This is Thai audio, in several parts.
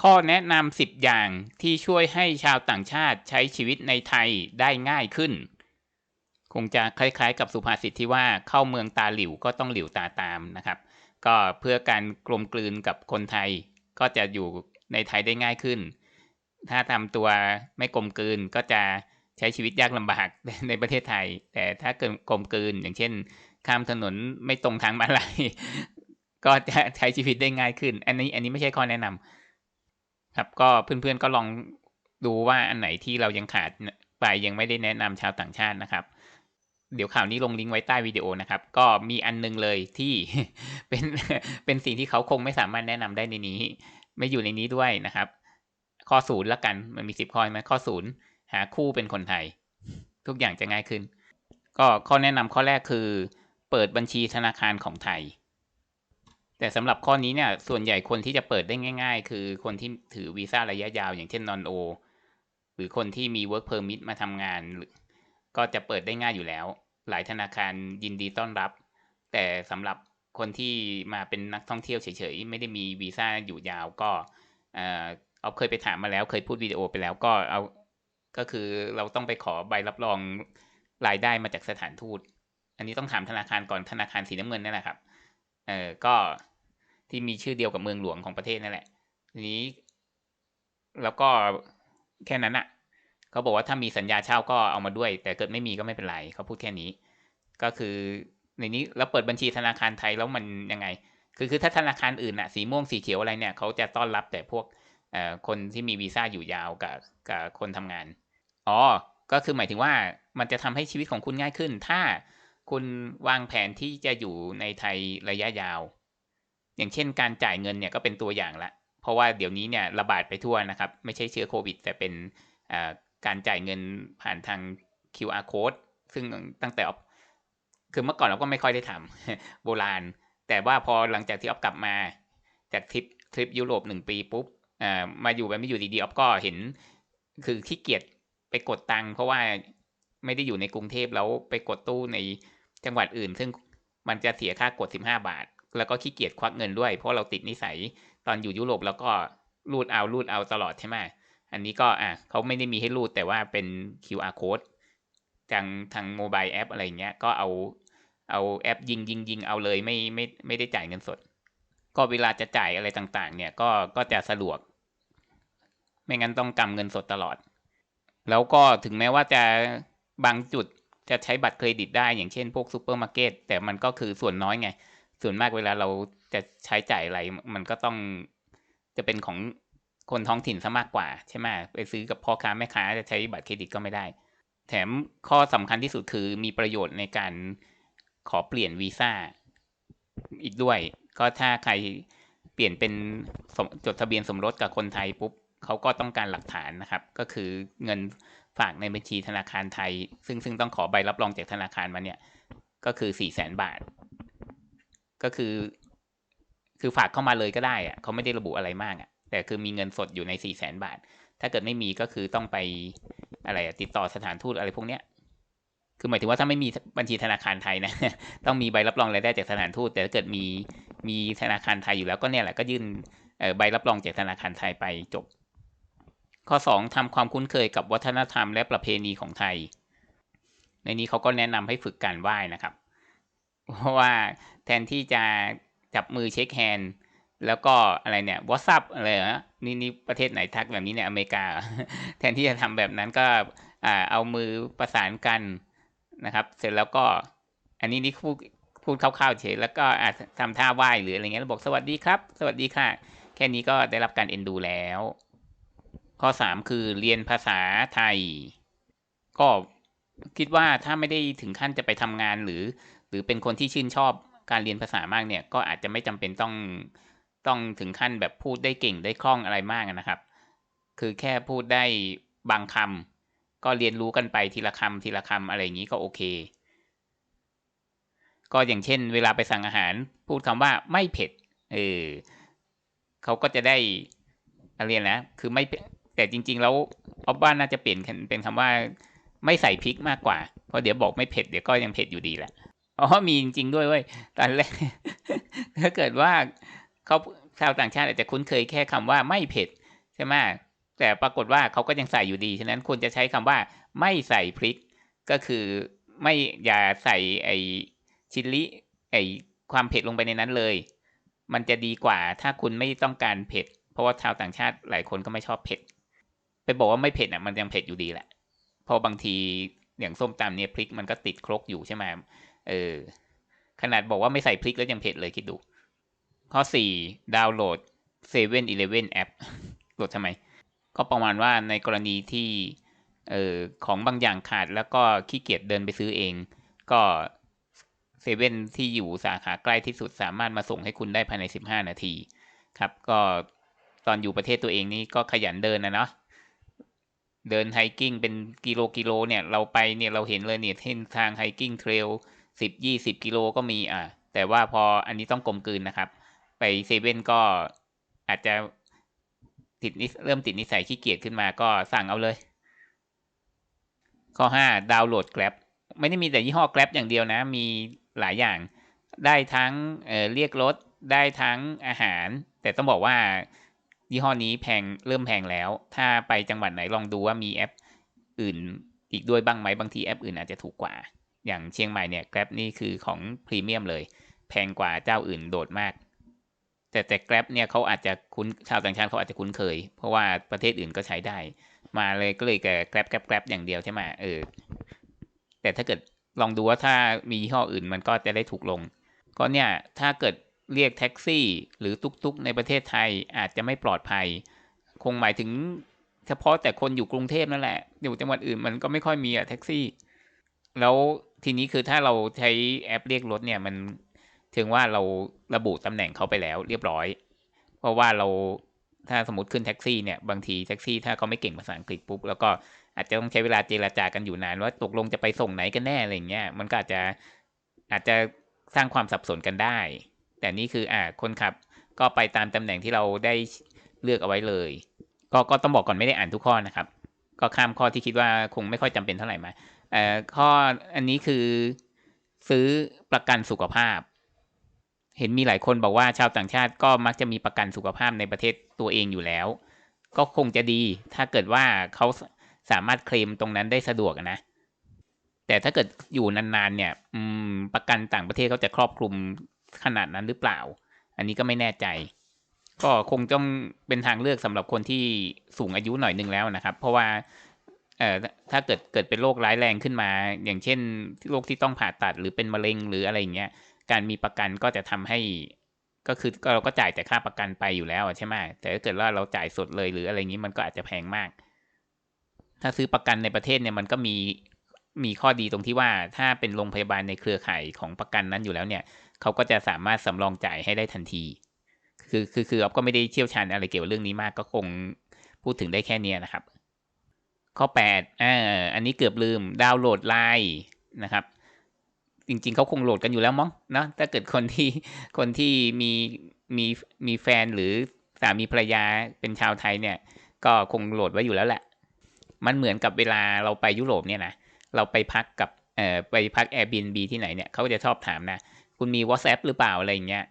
ข้อแนะนำสิบอย่างที่ช่วยให้ชาวต่างชาติใช้ชีวิตในไทยได้ง่ายขึ้น คงจะคล้ายๆ กับสุภาษิตที่ว่าเข้าเมืองตาหลิวก็ต้องหลิวตาตามนะครับ ก็เพื่อการกลมกลืนกับคนไทย ก็จะอยู่ในไทยได้ง่ายขึ้น ถ้าทำตัวไม่กลมกลืนก็จะใช้ชีวิตยากลำบากในประเทศไทย แต่ถ้าเกิดกลมกลืนอย่างเช่น ข้ามถนนไม่ตรงทางมาลายก็จะใช้ชีวิตได้ง่ายขึ้น อันนี้อันนี้ไม่ใช่ข้อแนะนำ ครับก็เพื่อนๆก็ลองดูว่าอันไหนที่เรายังขาดไปยังไม่ได้แนะนำชาวต่างชาตินะครับ เดี๋ยวข่าวนี้ลงลิงก์ไว้ใต้วิดีโอนะครับ ก็มีอันนึงเลยที่เป็นเป็นสิ่งที่เขาคงไม่สามารถแนะนำได้ในนี้ ไม่อยู่ในนี้ด้วยนะครับ ข้อศูนย์ละกันมันมีสิบข้อไหมข้อศูนย์หาคู่เป็นคนไทย ทุกอย่างจะง่ายขึ้น ก็ข้อแนะนำข้อแรกคือ เปิดบัญชีธนาคารของไทย แต่สำหรับข้อนี้เนี่ย ส่วนใหญ่คนที่จะเปิดได้ง่าย ๆ คือคนที่ถือวีซ่าระยะยาว อย่างเช่นนอนโอหรือคนที่มี work permit มาทำงาน ก็จะเปิดได้ง่ายอยู่แล้ว หลายธนาคารยินดีต้อนรับ แต่สำหรับคนที่มาเป็นนักท่องเที่ยวเฉยๆ ไม่ได้มีวีซ่าอยู่ยาวก็เออเอาเคยไปถามมาแล้ว เคยพูดวิดีโอไปแล้วก็เอาก็คือเราต้องไปขอใบรับรองรายได้มาจากสถานทูต อันนี้ต้องถามธนาคารก่อนธนาคารสีน้ำเงินนั่แหละครับ เออก็ ที่มีชื่อเดียวกับเมืองหลวงของประเทศนั่นแหละนี้ แล้วก็แค่นั้นอะ่ะเขาบอกว่าถ้ามีสัญญาเช่าก็เอามาด้วย แต่เกิดไม่มีก็ไม่เป็นไรเขาพูดแค่นี้ ก็คือในนี้แล้วเปิดบัญชีธนาคารไทยแล้วมันยังไง คือคือถ้าธนาคารอื่นอะสีม่วงสีเขียวอะไรเนี่ยเขาจะต้อนรับแต่พวกเอ่อคนที่มีวีซ่าอยู่ยาวกับกับคนทำงาน อ๋อ ก็คือหมายถึงว่ามันจะทำให้ชีวิตของคุณง่ายขึ้น ถ้าคุณวางแผนที่จะอยู่ในไทยระยะยาว อย่างเช่นการจ่ายเงินเนี่ยก็เป็นตัวอย่างละ เพราะว่าเดี๋ยวนี้เนี่ยระบาดไปทั่วนะครับ ไม่ใช่เชื้อโควิด แต่เป็นการจ่ายเงินผ่านทาง QR code ซึ่งตั้งแต่คือเมื่อก่อนเราก็ไม่ค่อยได้ทำโบราณ แต่ว่าพอหลังจากที่ออฟกลับมา จากทริปทริปยุโรปหนึ่งปีปุ๊บมาอยู่แบบไม่อยู่ดีๆออฟก็เห็น คือขี้เกียจไปกดตังค์เพราะว่าไม่ได้อยู่ในกรุงเทพแล้วไปกดตู้ในจังหวัดอื่น ซึ่งมันจะเสียค่ากดสิบห้าบาท แล้วก็ขี้เกียจควักเงินด้วย เพราะเราติดนิสัยตอนอยู่ยุโรปแล้วก็รูดเอารูดเอาตลอดใช่ไหมอันนี้ก็อะเขาไม่ได้มีให้รูดแต่ว่าเป็น QR code ทางทางโมบายแอปอะไรเงี้ยก็เอาเอาแอปยิงยิงยิงเอาเลยไม่ไม่ไม่ได้จ่ายเงินสด ก็เวลาจะจ่ายอะไรต่างๆ เนี่ยก็ก็จะสะดวก ไม่งั้นต้องกำเงินสดตลอด แล้วก็ถึงแม้ว่าจะบางจุดจะใช้บัตรเครดิตได้อย่างเช่นพวกซูเปอร์มาร์เก็ตแต่มันก็คือส่วนน้อยไง ส่วนมากเวลาเราจะใช้จ่ายอะไร มันก็ต้องจะเป็นของคนท้องถิ่นซะมากกว่า ใช่ไหมไปซื้อกับพ่อค้าแม่ค้าจะใช้บัตรเครดิตก็ไม่ได้ แถมข้อสำคัญที่สุดคือมีประโยชน์ในการขอเปลี่ยนวีซ่าอีกด้วย ก็ถ้าใครเปลี่ยนเป็นจดทะเบียนสมรสกับคนไทยปุ๊บเขาก็ต้องการหลักฐานนะครับ ก็คือเงินฝากในบัญชีธนาคารไทย ซึ่งซึ่งต้องขอใบรับรองจากธนาคารมาเนี่ย ก็คือสี่แสนบาท ก็คือ คือฝากเข้ามาเลยก็ได้อะเขาไม่ได้ระบุอะไรมากอะแต่คือมีเงินสดอยู่ในสี่แสนบาท ถ้าเกิดไม่มีก็คือต้องไปอะไรติดต่อสถานทูตอะไรพวกเนี้ย คือหมายถึงว่าถ้าไม่มีบัญชีธนาคารไทยนะ ต้องมีใบรับรองรายได้จากสถานทูต แต่ถ้าเกิดมีมีธนาคารไทยอยู่แล้วก็เนี่ยแหละก็ยื่นใบรับรองจากธนาคารไทยไปจบ ข้อ 2ทำความคุ้นเคยกับวัฒนธรรมและประเพณีของไทย ในนี้เขาก็แนะนำให้ฝึกการไหว้นะครับ เพราะว่า แทนที่จะจับมือเช็คแฮนด์แล้วก็อะไรเนี่ยวอทซับอะไรนะนี่นี่ประเทศไหนทักแบบนี้เนี่ยอเมริกา แทนที่จะทำแบบนั้นก็อ่าเอามือประสานกันนะครับ เสร็จแล้วก็อันนี้นี่พูดพูดคร่าวๆเฉยแล้วก็อาจทำท่าไหว้หรืออะไรเงี้ยแล้วบอกสวัสดีครับ สวัสดีค่ะ แค่นี้ก็ได้รับการเอ็นดูแล้ว ข้อสามคือเรียนภาษาไทย ก็คิดว่าถ้าไม่ได้ถึงขั้นจะไปทำงานหรือ หรือเป็นคนที่ชื่นชอบ การเรียนภาษามากเนี่ยก็อาจจะไม่จำเป็นต้องต้องถึงขั้นแบบพูดได้เก่งได้คล่องอะไรมากนะครับ คือแค่พูดได้บางคำก็เรียนรู้กันไปทีละคำทีละคำอะไรอย่างนี้ก็โอเค ก็อย่างเช่น เวลาไปสั่งอาหาร พูดคำว่าไม่เผ็ดเออเขาก็จะได้เรียนนะคือไม่แต่จริง ๆ แล้วออบบ้านน่าจะเปลี่ยนเป็นคำว่าไม่ใส่พริกมากกว่า เพราะเดี๋ยวบอกไม่เผ็ดเดี๋ยวก็ยังเผ็ดอยู่ดีแหละ อ๋อมีจริง ๆ ด้วยเว้ยตอนแรกถ้าเกิดว่าเขาชาวต่างชาติอาจจะคุ้นเคยแค่คำว่าไม่เผ็ดใช่ไหมแต่ปรากฏว่าเขาก็ยังใส่อยู่ดี ฉะนั้นควรจะใช้คำว่าไม่ใส่พริก ก็คือไม่อย่าใส่ไอชิลลิไอความเผ็ดลงไปในนั้นเลย มันจะดีกว่าถ้าคุณไม่ต้องการเผ็ด เพราะว่าชาวต่างชาติหลายคนก็ไม่ชอบเผ็ด ไปบอกว่าไม่เผ็ดอะมันยังเผ็ดอยู่ดีแหละเพราะบางทีอย่างส้มตำเนี่ยพริกมันก็ติดครกอยู่ใช่ไหม เออ ขนาดบอกว่าไม่ใส่พริกแล้วยังเผ็ดเลยคิดดู ข้อสี่ดาวน์โหลดเซเว่นอีเลฟเว่นแอปโหลดทำไม ก็ประมาณว่าในกรณีที่เออของบางอย่างขาดแล้วก็ขี้เกียจเดินไปซื้อเอง ก็เซเว่นที่อยู่สาขาใกล้ที่สุดสามารถมาส่งให้คุณได้ภายใน 15 นาที ครับ ก็ตอนอยู่ประเทศตัวเองนี่ก็ขยันเดินนะเนาะเดินไฮกิ้งเป็นกิโลกิโลเนี่ยเราไปเนี่ยเราเห็นเลยเนี่ยเส้นทางไฮกิ้งเทรล สิบยี่สิบกิโลก็มีอะแต่ว่าพออันนี้ต้องกลมกลืนนะครับ ไปเซเว่นก็อาจจะติดนิสเริ่มติดนิสัยขี้เกียจขึ้นมาก็สั่งเอาเลย ข้อห้าดาวน์โหลด Grab ไม่ได้มีแต่ยี่ห้อ Grab อย่างเดียวนะ มีหลายอย่าง ได้ทั้งเเรียกรถได้ทั้งอาหาร แต่ต้องบอกว่ายี่ห้อนี้แพงเริ่มแพงแล้ว ถ้าไปจังหวัดไหนลองดูว่ามีแอปอื่นอีกด้วยบ้างไหมบางทีแอปอื่นอาจจะถูกกว่า อย่างเชียงใหม่เนี่ย Grab นี่คือของพรีเมียมเลย แพงกว่าเจ้าอื่นโดดมาก แต่แต่ Grab เนี่ยเขาอาจจะคุ้นชาวต่างชาติเขาอาจจะคุ้นเคย เพราะว่าประเทศอื่นก็ใช้ได้ มาเลยก็เลยแก Grab Grab Grab อย่างเดียวใช่ไหมเออแต่ถ้าเกิดลองดูว่าถ้ามียี่ห้ออื่นมันก็จะได้ถูกลง ก็เนี่ยถ้าเกิดเรียกแท็กซี่ หรือตุกๆ ในประเทศไทยอาจจะไม่ปลอดภัย คงหมายถึงเฉพาะแต่คนอยู่กรุงเทพนั่นแหละ อยู่จังหวัดอื่นมันก็ไม่ค่อยมีอะแท็กซี่ แล้วทีนี้คือถ้าเราใช้แอปเรียกรถเนี่ยมันถึงว่าเราระบุตำแหน่งเขาไปแล้วเรียบร้อย เพราะว่าเราถ้าสมมติขึ้นแท็กซี่เนี่ยบางทีแท็กซี่ถ้าเขาไม่เก่งภาษาอังกฤษปุ๊บแล้วก็อาจจะต้องใช้เวลาเจราจากันอยู่นานว่าตกลงจะไปส่งไหนกันแน่อะไรเงี้ยมันก็อาจจะอาจจะสร้างความสับสนกันได้ แต่นี่คืออ่าคนขับก็ไปตามตำแหน่งที่เราได้เลือกเอาไว้เลย ก็ก็ต้องบอกก่อนไม่ได้อ่านทุกข้อนะครับ ก็ข้ามข้อที่คิดว่าคงไม่ค่อยจำเป็นเท่าไหร่มา เอ่อข้ออันนี้คือซื้อประกันสุขภาพ เห็นมีหลายคนบอกว่าชาวต่างชาติก็มักจะมีประกันสุขภาพในประเทศตัวเองอยู่แล้ว ก็คงจะดี ถ้าเกิดว่าเขาสามารถเคลมตรงนั้นได้สะดวกนะ แต่ถ้าเกิดอยู่นานๆเนี่ยประกันต่างประเทศเขาจะครอบคลุมขนาดนั้นหรือเปล่า อันนี้ก็ไม่แน่ใจ ก็คงต้องเป็นทางเลือกสำหรับคนที่สูงอายุหน่อยนึงแล้วนะครับ เพราะว่า เอ่อถ้าเกิดเกิดเป็นโรคร้ายแรงขึ้นมา อย่างเช่นโรคที่ต้องผ่าตัดหรือเป็นมะเร็งหรืออะไรเงี้ย การมีประกันก็จะทำให้ ก็คือเราก็จ่ายแต่ค่าประกันไปอยู่แล้วใช่ไหมแต่ถ้าเกิดว่าเราจ่ายสดเลยหรืออะไรงี้มันก็อาจจะแพงมาก ถ้าซื้อประกันในประเทศเนี่ยมันก็มีมีข้อดีตรงที่ว่าถ้าเป็นโรงพยาบาลในเครือข่ายของประกันนั้นอยู่แล้วเนี่ยเขาก็จะสามารถสำรองจ่ายให้ได้ทันที คือคือคืออ๊อฟก็ไม่ได้เชี่ยวชาญอะไรเกี่ยวกับเรื่องนี้มากก็คงพูดถึงได้แค่นี้นะครับ ข้อ8อ่าอันนี้เกือบลืมดาวน์โหลดไลน์นะครับ จริงๆเขาคงโหลดกันอยู่แล้วมั้งเนาะถ้าเกิดคนที่คนที่มีมีมีแฟนหรือสามีภรรยาเป็นชาวไทยเนี่ย ก็คงโหลดไว้อยู่แล้วแหละ มันเหมือนกับเวลาเราไปยุโรปเนี่ยนะเราไปพักกับเอ่อไปพัก Airbnb ที่ไหนเนี่ยเขาจะชอบถามนะ คุณมี WhatsApp หรือเปล่าอะไรเงี้ย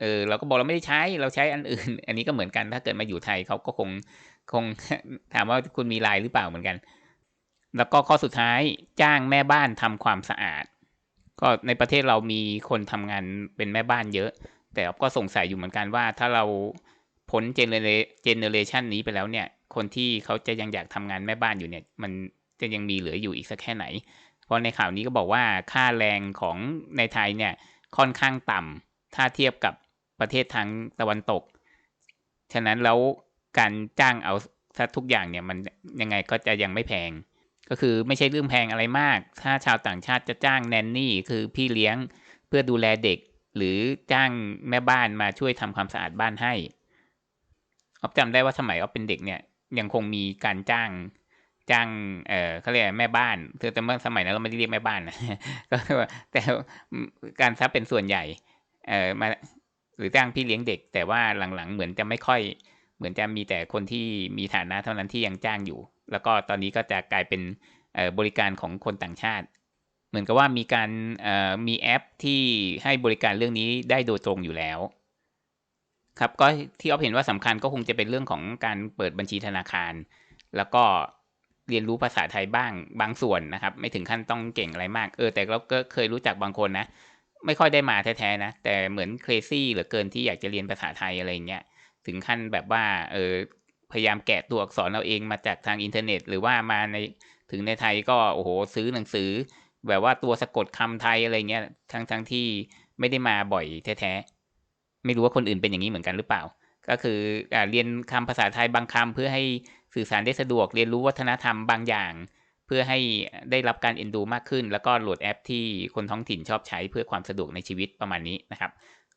เออเราก็บอกเราไม่ได้ใช้เราใช้อันอื่น อันนี้ก็เหมือนกันถ้าเกิดมาอยู่ไทยเขาก็คง คงถามว่าคุณมีไลน์หรือเปล่าเหมือนกัน แล้วก็ข้อสุดท้ายจ้างแม่บ้านทำความสะอาด ก็ในประเทศเรามีคนทำงานเป็นแม่บ้านเยอะ แต่ก็สงสัยอยู่เหมือนกันว่า ถ้าเราพ้นเจเนเรชันนี้ไปแล้วเนี่ย คนที่เขาจะยังอยากทำงานแม่บ้านอยู่เนี่ย มันจะยังมีเหลืออยู่อีกสักแค่ไหน เพราะในข่าวนี้ก็บอกว่าค่าแรงของในไทยเนี่ยค่อนข้างต่ำถ้าเทียบกับประเทศทางตะวันตก ฉะนั้นแล้ว การจ้างเอาถ้าทุกอย่างเนี่ยมันยังไงก็จะยังไม่แพง ก็คือไม่ใช่เรื่องแพงอะไรมาก ถ้าชาวต่างชาติจะจ้างแนนนี่คือพี่เลี้ยงเพื่อดูแลเด็ก หรือจ้างแม่บ้านมาช่วยทำความสะอาดบ้านให้ออฟจำได้ว่าสมัยออฟเป็นเด็กเนี่ยยังคงมีการจ้างจ้าง เออเขาเรียกแม่บ้านแต่เมื่อสมัยนั้นเราไม่ได้เรียกแม่บ้านนะ ก็แต่การซับเป็นส่วนใหญ่ เออมาหรือจ้างพี่เลี้ยงเด็ก แต่ว่าหลังๆ เหมือนจะไม่ค่อย เหมือนจะมีแต่คนที่มีฐานะเท่านั้นที่ยังจ้างอยู่ แล้วก็ตอนนี้ก็จะกลายเป็นบริการของคนต่างชาติ เหมือนกับว่ามีการมีแอปที่ให้บริการเรื่องนี้ได้โดยตรงอยู่แล้ว ครับก็ที่ออฟเห็นว่าสำคัญก็คงจะเป็นเรื่องของการเปิดบัญชีธนาคาร แล้วก็เรียนรู้ภาษาไทยบ้างบางส่วนนะครับ ไม่ถึงขั้นต้องเก่งอะไรมากเออแต่เราก็เคยรู้จักบางคนนะ ไม่ค่อยได้มาแท้ๆนะ แต่เหมือนเครซี่เหลือเกินที่อยากจะเรียนภาษาไทยอะไรเงี้ย ถึงขั้นแบบว่า เออพยายามแกะตัวอักษรเอาเองมาจากทางอินเทอร์เน็ต หรือว่ามาในถึงในไทยก็โอ้โหซื้อหนังสือ แบบว่าตัวสะกดคำไทยอะไรเงี้ยทั้งทั้งที่ไม่ได้มาบ่อยแท้ๆไม่รู้ว่าคนอื่นเป็นอย่างนี้เหมือนกันหรือเปล่า ก็คืออเรียนคำภาษาไทยบางคำเพื่อให้สื่อสารได้สะดวก เรียนรู้วัฒนธรรมบางอย่าง เพื่อให้ได้รับการเอ็นดูมากขึ้น แล้วก็โหลดแอปที่คนท้องถิ่นชอบใช้เพื่อความสะดวกในชีวิตประมาณนี้นะครับ